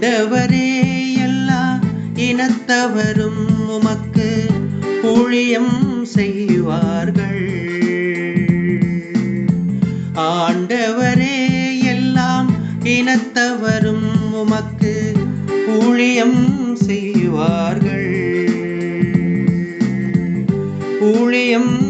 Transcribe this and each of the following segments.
ஆண்டவரே எல்லா இனத்தவரும் உமக்கு ஊழியம் செய்வார்கள். ஆண்டவரே எல்லாம் இனத்தவரும் உமக்கு ஊழியம் செய்வார்கள். ஊழியம்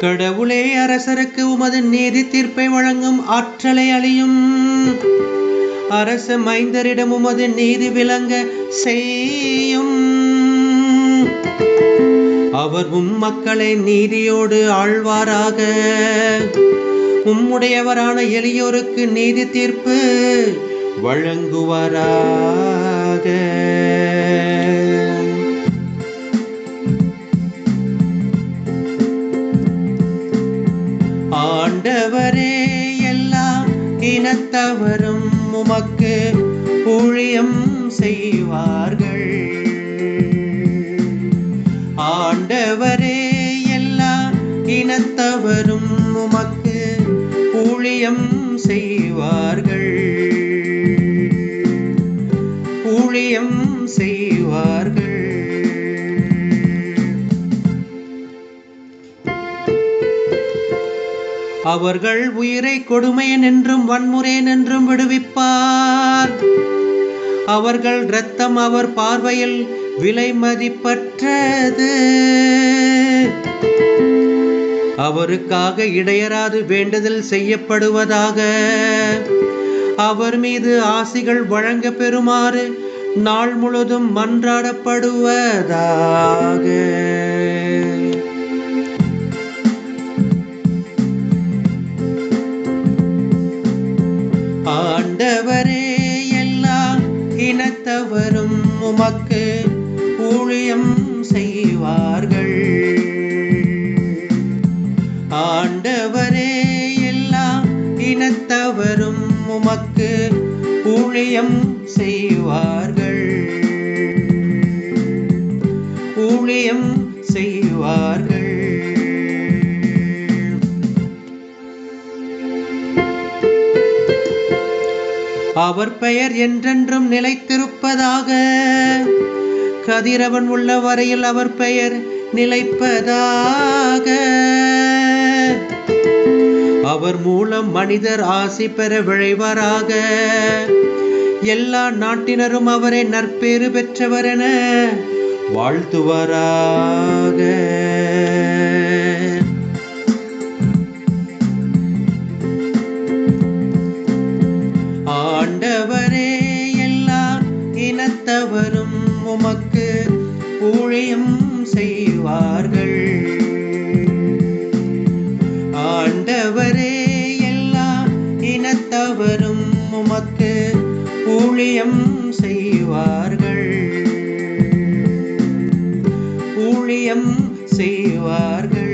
கடவுளே அரசருக்கு உமது நீதி தீர்ப்பை வழங்கும் ஆற்றலை அழியும். அரச மைந்தரிடம் உமது நீதி விளங்க செய்யும். அவர் உம் மக்களை நீதியோடு ஆழ்வாராக. உம்முடையவரான எளியோருக்கு நீதி தீர்ப்பு வழங்குவாராக. ஆண்டவரே எல்லா இனத்தவரும் உமக்கு ஊழியம் செய்வார்கள். ஆண்டவரே எல்லா இனத்தவரும் உமக்கு ஊழியம் செய்வார்கள். அவர்கள் உயிரை கொடுமையன் என்றும் வன்முறையன் என்றும் விடுவிப்பார். அவர்கள் இரத்தம் அவர் பார்வையில் விலை மதிப்பற்றது. அவருக்காக இடையராது வேண்டுதல் செய்யப்படுவதாக. அவர் மீது ஆசிகள் வழங்க பெறுமாறு நாள் முழுதும் மன்றாடப்படுவதாக. ஆண்டவரே எல்லா இனத்தவரும் உமக்கு ஊழியம் செய்வார்கள். ஆண்டவரே எல்லா இனத்தவரும் உமக்கு ஊழியம் செய்வார்கள். ஊழியம் செய்வார்கள். அவர் பெயர் என்றென்றும் நிலைத்திருப்பதாக. கதிரவன் உள்ள வரையில் அவர் பெயர் நிலைப்பதாக. அவர் மூலம் மனிதர் ஆசி பெற விழைவாராக. எல்லா நாட்டினரும் அவரை நற்பேறு பெற்றவர் என வாழ்த்துவராக. நிச்சயம் செய்வார்கள். ஆண்டவரே எல்லா இனத்தவரும் உமக்கு ஊழியம் செய்வார்கள். ஊழியம் செய்வார்கள்.